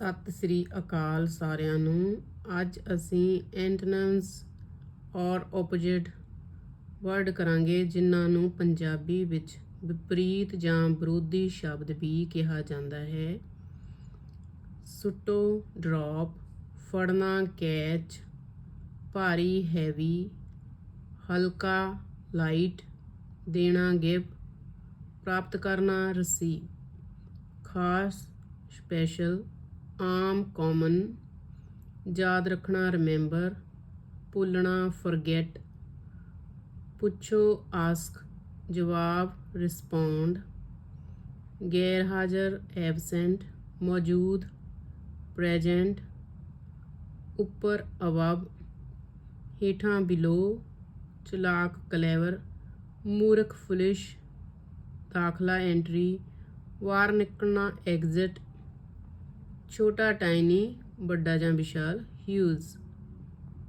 ਸਤਿ ਸ੍ਰੀ ਅਕਾਲ ਸਾਰਿਆਂ ਨੂੰ। ਅੱਜ ਅਸੀਂ ਐਂਟੋਨਮਸ ਔਰ ਆਪੋਜੀਟ ਵਰਡ ਕਰਾਂਗੇ, ਜਿਨ੍ਹਾਂ ਨੂੰ ਪੰਜਾਬੀ ਵਿੱਚ ਵਿਪਰੀਤ ਜਾਂ ਵਿਰੋਧੀ ਸ਼ਬਦ ਵੀ ਕਿਹਾ ਜਾਂਦਾ ਹੈ। ਸੁੱਟੋ, ਡ੍ਰੌਪ, ਫੜਨਾ, ਕੈਚ, ਭਾਰੀ, ਹੈਵੀ, ਹਲਕਾ, ਲਾਈਟ, ਦੇਣਾ ਗਿਵ ਪ੍ਰਾਪਤ ਕਰਨਾ ਰਿਸੀਵ ਖਾਸ, ਸਪੈਸ਼ਲ ਆਮ ਕਾਮਨ ਯਾਦ ਰੱਖਣਾ ਰਿਮੈਂਬਰ ਭੁੱਲਣਾ ਫੋਰਗੇਟ ਪੁੱਛੋ ਆਸਕ ਜਵਾਬ ਰਿਸਪੌਂਡ ਗੈਰ ਹਾਜ਼ਰ ਐਬਸੈਂਟ ਮੌਜੂਦ ਪ੍ਰੈਜ਼ੈਂਟ ਉੱਪਰ ਅਵਬ ਹੇਠਾਂ ਬਿਲੋ ਚਲਾਕ ਕਲੇਵਰ ਮੂਰਖ ਫੁਲਿਸ਼ ਦਾਖਲਾ ਐਂਟਰੀ ਵਾਰ ਨਿਕਲਣਾ ਐਗਜ਼ਿਟ ਛੋਟਾ ਟਾਈਨੀ ਵੱਡਾ ਜਾਂ ਵਿਸ਼ਾਲ ਹਿਊਜ਼।